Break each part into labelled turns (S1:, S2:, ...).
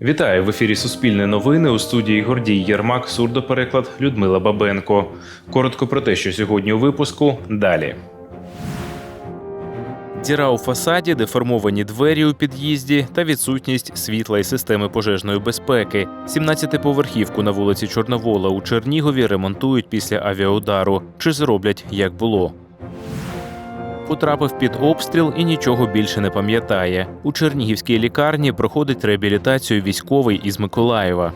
S1: Вітаю в ефірі Суспільне новини у студії Гордій Єрмак, сурдопереклад Людмила Бабенко. Коротко про те, що сьогодні у випуску далі. Діра у фасаді, деформовані двері у під'їзді та відсутність світла і системи пожежної безпеки. 17-поверхівку на вулиці Чорновола у Чернігові ремонтують після авіаудару. Чи зроблять як було? Потрапив під обстріл і нічого більше не пам'ятає. У Чернігівській лікарні проходить реабілітацію військовий із Миколаєва.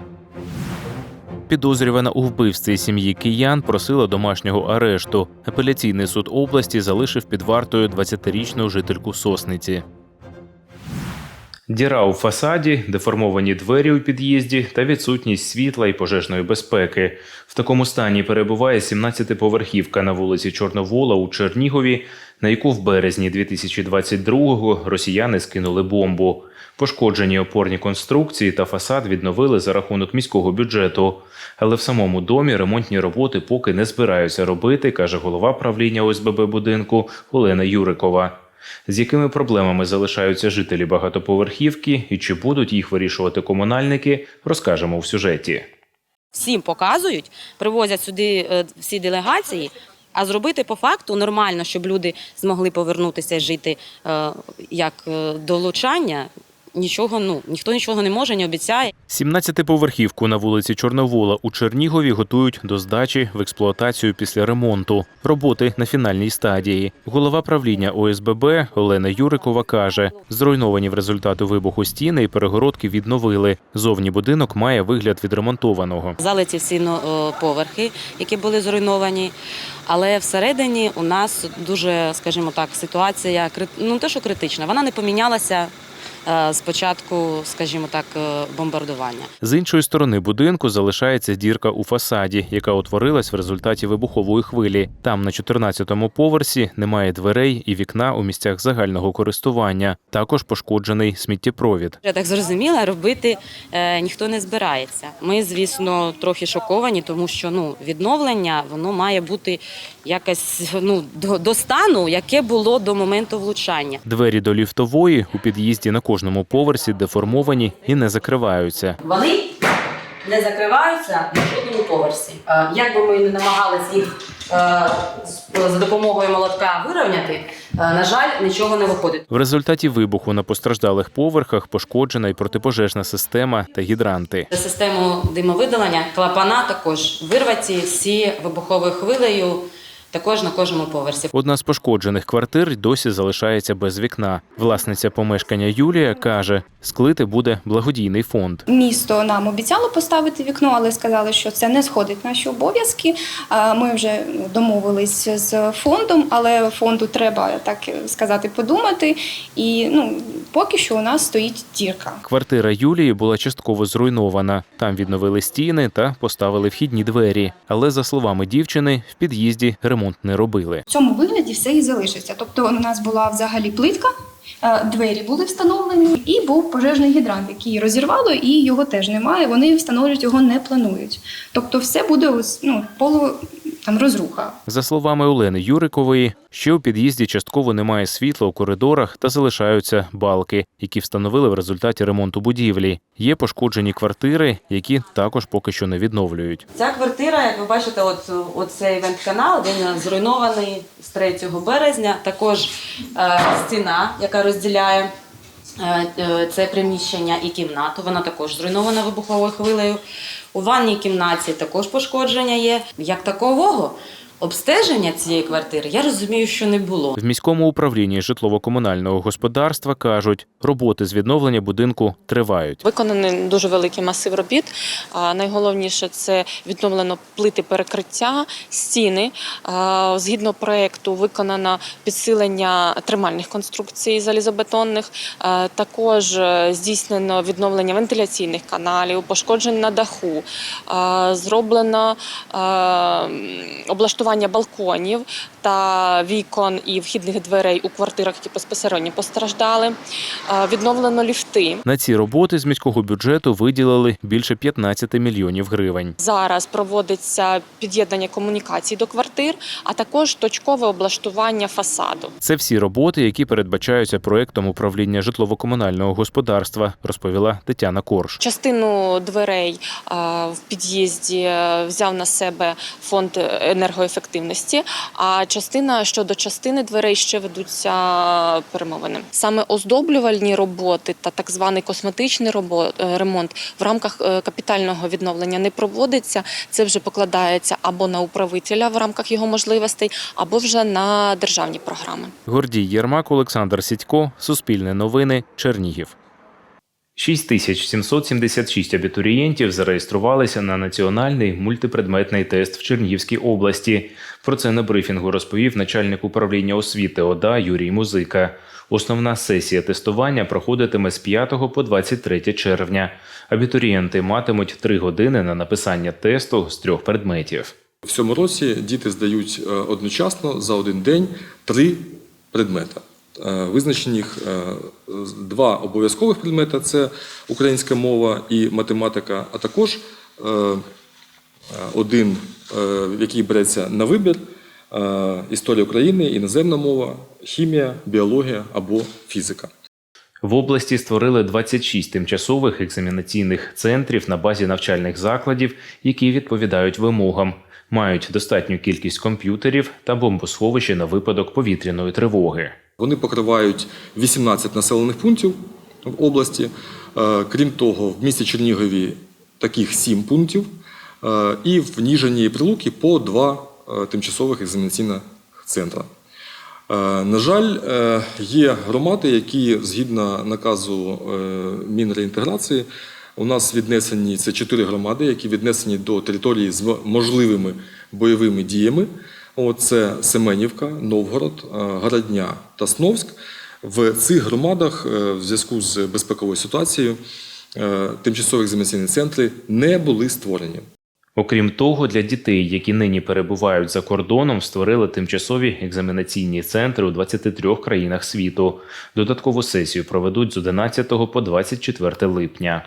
S1: Підозрювана у вбивстві сім'ї киян просила домашнього арешту. Апеляційний суд області залишив під вартою 20-річну жительку Сосниці. Діра у фасаді, деформовані двері у під'їзді та відсутність світла і пожежної безпеки. В такому стані перебуває 17-поверхівка на вулиці Чорновола у Чернігові, на яку в березні 2022-го росіяни скинули бомбу. Пошкоджені опорні конструкції та фасад відновили за рахунок міського бюджету. Але в самому домі ремонтні роботи поки не збираються робити, каже голова правління ОСББ будинку Олена Юрикова. З якими проблемами залишаються жителі багатоповерхівки і чи будуть їх вирішувати комунальники, розкажемо в сюжеті.
S2: всім показують, привозять сюди е, всі делегації. А зробити по факту нормально, щоб люди змогли повернутися жити е, як е, долучання. Нічого, ну ніхто нічого не може, не обіцяє.
S1: 17-поверхівку на вулиці Чорновола у Чернігові готують до здачі в експлуатацію після ремонту. Роботи на фінальній стадії. Голова правління ОСББ Олена Юрикова каже: зруйновані в результаті вибуху стіни і перегородки відновили. Зовні будинок має вигляд відремонтованого.
S2: Залиті всі ну, поверхи, які були зруйновані. Але всередині у нас дуже, скажімо так, ситуація ну не те, що критична, вона не помінялася з початку, скажімо так, е, бомбардування.
S1: З іншої сторони будинку залишається дірка у фасаді, яка утворилась в результаті вибухової хвилі. Там на 14-му поверсі немає дверей і вікна у місцях загального користування. Також пошкоджений сміттєпровід.
S2: Я так зрозуміла, робити е, ніхто не збирається. Ми, звісно, трохи шоковані, тому що ну відновлення воно має бути якось ну до, до стану, яке було до моменту влучання.
S1: Двері до ліфтової у під'їзді на кожному поверсі деформовані і не закриваються.
S2: Вони не закриваються на жодному поверсі. Е, Як би ми не намагалися їх е, за допомогою молотка вирівняти, е, на жаль, нічого не виходить.
S1: В результаті вибуху на постраждалих поверхах пошкоджена й протипожежна система та гідранти.
S2: За систему димовидалення клапана також вирваті всі вибуховою хвилею, також на кожному поверсі.
S1: Одна з пошкоджених квартир досі залишається без вікна. Власниця помешкання Юлія каже, склити буде благодійний фонд.
S3: Місто нам обіцяло поставити вікно, але сказали, що це не сходить наші обов'язки. Ми вже домовились з фондом, але фонду треба так сказати подумати. І ну поки що у нас стоїть дірка.
S1: Квартира Юлії була частково зруйнована. Там відновили стіни та поставили вхідні двері. Але за словами дівчини, в під'їзді ремонт не робили.
S3: В цьому вигляді все і залишиться. Тобто у нас була взагалі плитка. е, Двері були встановлені, і був пожежний гідрант, який розірвало, і його теж немає. Вони встановлюють його не планують. Тобто, все буде ну полу там розруха.
S1: За словами Олени Юрикової, ще у під'їзді частково немає світла у коридорах та залишаються балки, які встановили в результаті ремонту будівлі. Є пошкоджені квартири, які також поки що не відновлюють.
S2: Ця квартира, як ви бачите, от, от цей вент-канал, він зруйнований з 3 березня. Також е, стіна, яка розділяє е, е, це приміщення і кімнату, вона також зруйнована вибуховою хвилею. У ванній кімнаті також пошкодження є. Як такового обстеження цієї квартири, я розумію, що не було.
S1: В міському управлінні житлово-комунального господарства кажуть, роботи з відновлення будинку тривають.
S4: Виконаний дуже великий масив робіт. А Найголовніше це відновлено плити перекриття, стіни. А, Згідно проекту виконано підсилення тримальних конструкцій залізобетонних. А, Також е, здійснено відновлення вентиляційних каналів, пошкоджень на даху. А, Зроблено а, облаштування облаштування балконів та вікон і вхідних дверей у квартирах, які безпосередньо постраждали. Е, Відновлено ліфти.
S1: На ці роботи з міського бюджету виділили більше 15 мільйонів гривень.
S4: Зараз проводиться під'єднання комунікацій до квартир, а також точкове облаштування фасаду.
S1: Це всі роботи, які передбачаються проектом управління житлово-комунального господарства, розповіла Тетяна Корж.
S4: Частину дверей е, в під'їзді е, взяв на себе фонд енергоефективності, а частина щодо частини дверей ще ведуться перемовини. Саме оздоблювальні роботи та так званий косметичний е, ремонт в рамках е, капітального відновлення не проводиться. Це вже покладається або на управителя в рамках його можливостей, або вже на державні програми.
S1: Гордій Єрмак, Олександр Сідько, Суспільне новини, Чернігів. 6776 абітурієнтів зареєструвалися на національний мультипредметний тест в Чернігівській області. Про це на брифінгу розповів начальник управління освіти ОДА Юрій Музика. Основна сесія тестування проходитиме з 5 по 23 червня. Абітурієнти матимуть 3 години на написання тесту з трьох предметів.
S5: В цьому році діти здають е, одночасно за один день три предмета. Е, Визначені їх е, два обов'язкових предмета це українська мова і математика, а також е, один, який береться на вибір: історія України, іноземна мова, хімія, біологія або фізика.
S1: В області створили 26 тимчасових екзамінаційних центрів на базі навчальних закладів, які відповідають вимогам, мають достатню кількість комп'ютерів та бомбосховище на випадок повітряної тривоги.
S5: Вони покривають 18 населених пунктів в області. Е, Крім того, в місті Чернігові таких 7 пунктів, е, і в Ніжині і Прилуки по два е, тимчасових екзаменаційних центра. Е, На жаль, є громади, які згідно наказу Мінреінтеграції, у нас віднесені це чотири громади, які віднесені до території з можливими бойовими діями. От Це Семенівка, Новгород, е, Городня та Сновськ. В цих громадах е, в зв'язку з безпековою ситуацією е, тимчасові екзаменаційні центри не були створені.
S1: Окрім того, для дітей, які нині перебувають за кордоном, створили тимчасові екзаменаційні центри у 23 країнах світу. Додаткову сесію проведуть з 11 по 24 липня.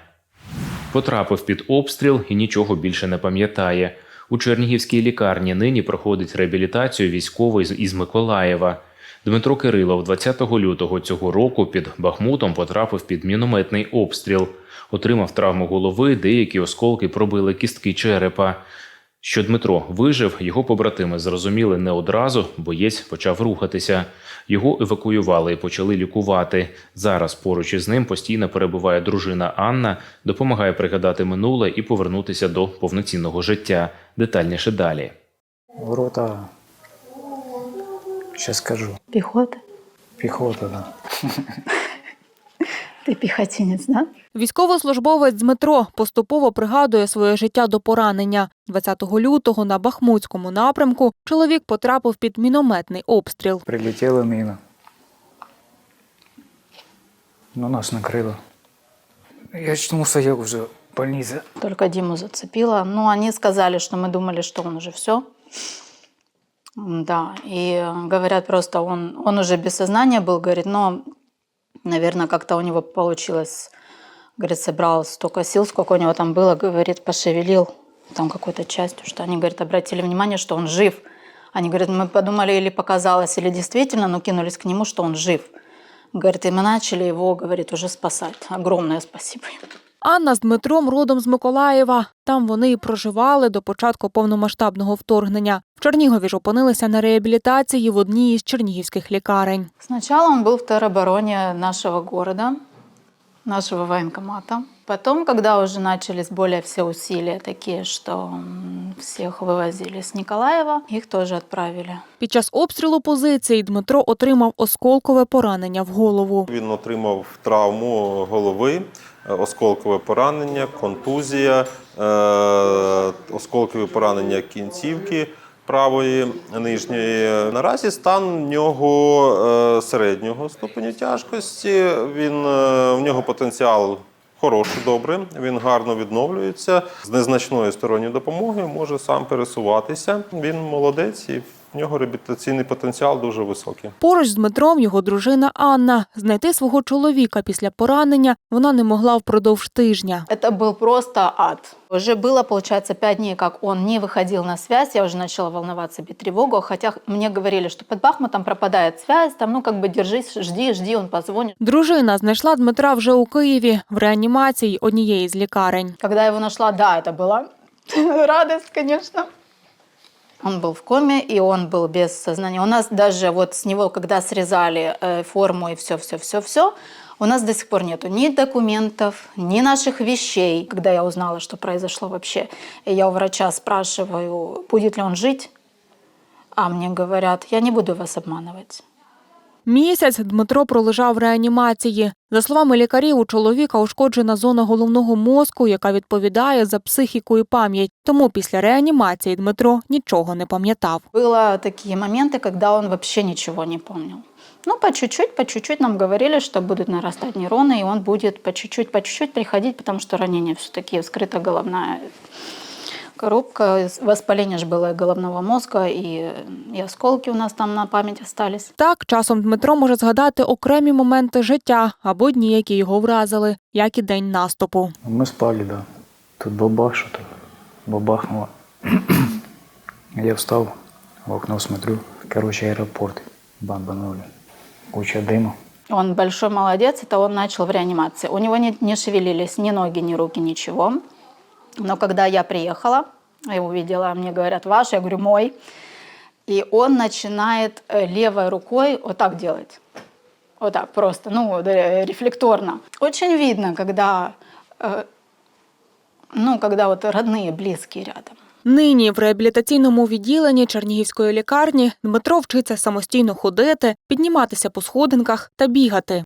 S1: Потрапив під обстріл і нічого більше не пам'ятає. У Чернігівській лікарні нині проходить реабілітацію військовий із Миколаєва. Дмитро Кирилов 20 лютого цього року під Бахмутом потрапив під мінометний обстріл. Отримав травму голови, деякі осколки пробили кістки черепа. Що Дмитро вижив, його побратими зрозуміли не одразу, боєць почав рухатися. Його евакуювали і почали лікувати. Зараз поруч із ним постійно перебуває дружина Анна, допомагає пригадати минуле і повернутися до повноцінного життя. Детальніше далі.
S6: Ворота. Сейчас скажу.
S7: Пехота?
S6: Пехота, да.
S7: Ты пехотинец, да?
S8: Військовослужбовець Дмитро поступово пригадує своє життя до поранення. 20 лютого на Бахмутському напрямку чоловік потрапив під мінометний обстріл.
S6: Прилетела мина. Но нас накрыло. Я очнулся, я уже в больнице.
S7: Только Диму зацепило. Ну, они сказали, что мы думали, что он уже все. Да, и э, говорят просто, он, он уже без сознания был, говорит, но, наверное, как-то у него получилось, говорит, собрал столько сил, сколько у него там было, говорит, пошевелил там какой-то частью, что они, говорит, обратили внимание, что он жив. Они говорят, мы подумали, или показалось, или действительно, но кинулись к нему, что он жив. Говорит, и мы начали его, говорит, уже спасать. Огромное спасибо им.
S8: Анна з Дмитром родом з Миколаєва. Там вони і проживали до початку повномасштабного вторгнення. В Чернігові ж опинилися на реабілітації в одній із чернігівських лікарень.
S7: Сначала он был в теробороне нашего города, нашего военкомата. Потом, когда уже начались более все усилия такие, что м, всех вывозили с Николаева, их тоже отправили.
S8: Під час обстрілу позиції Дмитро отримав осколкове поранення в голову.
S9: Він отримав травму голови, осколкове поранення, контузія, е, осколкове поранення кінцівки правої нижньої. Наразі стан в нього е, середнього ступеню тяжкості. Він, е, в нього потенціал хороший, добре. Він гарно відновлюється. З незначною сторонньої допомоги може сам пересуватися. Він молодець і в нього реабілітаційний потенціал дуже високий.
S8: Поруч з Дмитром його дружина Анна. Знайти свого чоловіка після поранення вона не могла впродовж тижня.
S7: Это был просто ад. Уже было, получается, пять дней, как он не выходил на связь. Я уже начала волноваться, бить тревогу. Хотя мне говорили, что под Бахмутом пропадает связь. Там, ну, как бы держись, жди, жди, он позвонит.
S8: Дружина знайшла Дмитра вже у Києві в реанімації однієї з лікарень.
S7: Когда я его нашла, да, это была радость, конечно. Он был в коме, и он был без сознания. У нас даже вот с него, когда срезали э, форму и все, все, все, все, у нас до сих пор нету ни документов, ни наших вещей. Когда я узнала, что произошло вообще, я у врача спрашиваю, будет ли он жить, а мне говорят, я не буду вас обманывать.
S8: Місяць Дмитро пролежав в реанімації. За словами лікарів, у чоловіка ушкоджена зона головного мозку, яка відповідає за психіку і пам'ять. Тому після реанімації Дмитро нічого не пам'ятав.
S7: Было такие моменты, когда он вообще ничего не помнил. Ну, по чуть-чуть, по чуть-чуть нам говорили, что будут нарастать нейроны, и он будет по чуть-чуть, по чуть-чуть приходить, потому что ранение все-таки вскрыта головная коробка, воспаление же было и головного мозга, и, и осколки у нас там на память остались.
S8: Так, часом Дмитро може згадати окремі моменти життя або дні, які його вразили, як і день наступу.
S6: Мы спали, да. Тут бабах что-то. Бабахнуло. Я встал, в окно смотрю. Короче, аэропорт. Бомбанули. Куча дыма.
S7: Он большой молодец, это он начал в реанимации. У него не, не шевелились ни ноги, ни руки, ничего. Но когда я приехала и увидела, мне говорят, ваш, я говорю, мой. И он начинает э, левой рукой вот так делать. Вот так просто, ну, да, рефлекторно. Очень видно, когда, э, ну, когда вот родные, близкие рядом.
S8: Нині в реабілітаційному відділенні Чернігівської лікарні Дмитро вчиться самостійно ходити, підніматися по сходинках та бігати.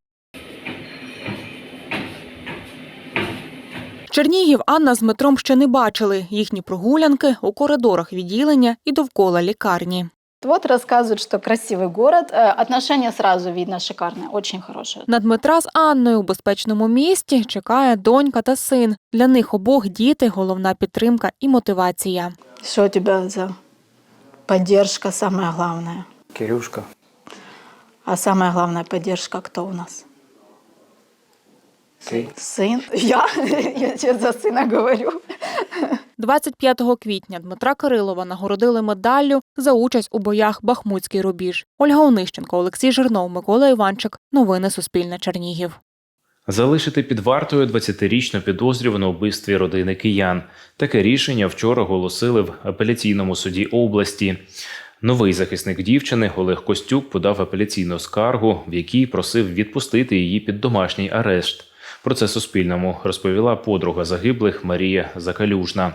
S8: Чернігів Анна з Дмитром ще не бачили. Їхні прогулянки у коридорах відділення і довкола лікарні.
S7: Вот рассказывают, что красивый город. Э, Отношения сразу видно шикарные, очень хорошие.
S8: На Дмитра з Анною у безпечному місті чекає донька та син. Для них обох діти головна підтримка і мотивація.
S7: Что у тебя за поддержка самая главная?
S6: Кирюшка.
S7: А самая главная поддержка кто у нас?
S6: Ты?
S7: Сын. Я? Я сейчас за сына говорю.
S8: 25 квітня Дмитра Кирилова нагородили медаллю за участь у боях Бахмутський рубіж. Ольга Онищенко, Олексій Жирнов, Микола Іванчик. Новини Суспільне Чернігів.
S1: Залишити під вартою 20-річну підозрювану у вбивстві родини киян. Таке рішення вчора оголосили в апеляційному суді області. Новий захисник дівчини Олег Костюк подав апеляційну скаргу, в якій просив відпустити її під домашній арешт. Про це Суспільному розповіла подруга загиблих Марія Закалюжна.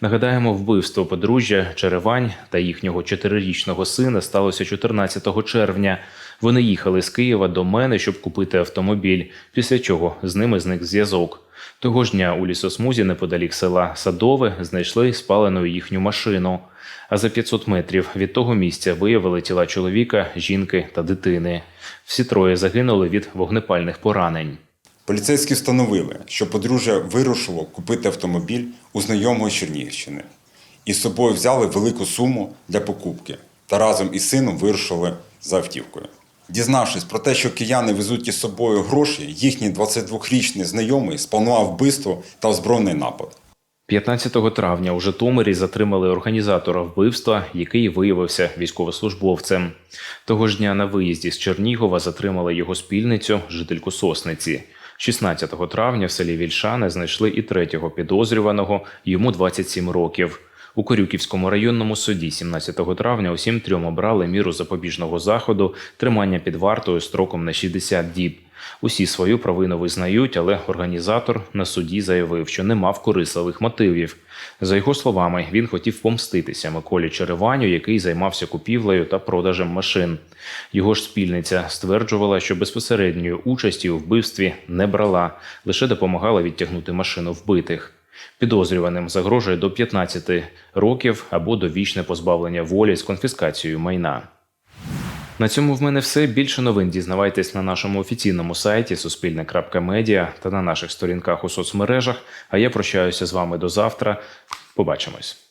S1: Нагадаємо, вбивство подружжя Черевань та їхнього чотирирічного сина сталося 14 червня. Вони їхали з Києва до мене, щоб купити автомобіль, після чого з ними зник зв'язок. Того ж дня у лісосмузі неподалік села Садове знайшли спалену їхню машину. А за 500 метрів від того місця виявили тіла чоловіка, жінки та дитини. Всі троє загинули від вогнепальних поранень.
S10: Поліцейські встановили, що подружжя вирушило купити автомобіль у знайомого Чернігівщини і з собою взяли велику суму для покупки та разом із сином вирушили за автівкою. Дізнавшись про те, що кияни везуть із собою гроші, їхній 22-річний знайомий спланував вбивство та озброєний напад.
S1: 15 травня у Житомирі затримали організатора вбивства, який виявився військовослужбовцем. Того ж дня на виїзді з Чернігова затримали його спільницю, жительку Сосниці. 16 травня в селі Вільшане знайшли і третього підозрюваного, йому 27 років. У Корюківському районному суді 17 травня усім трьом обрали міру запобіжного заходу тримання під вартою строком на 60 діб. Усі свою провину визнають, але організатор на суді заявив, що не мав корисливих мотивів. За його словами, він хотів помститися Миколі Череваню, який займався купівлею та продажем машин. Його ж спільниця стверджувала, що безпосередньої участі у вбивстві не брала, лише допомагала відтягнути машину вбитих. Підозрюваним загрожує до 15 років або довічне позбавлення волі з конфіскацією майна. На цьому в мене все. Більше новин дізнавайтесь на нашому офіційному сайті суспільне.медіа та на наших сторінках у соцмережах. А я прощаюся з вами до завтра. Побачимось.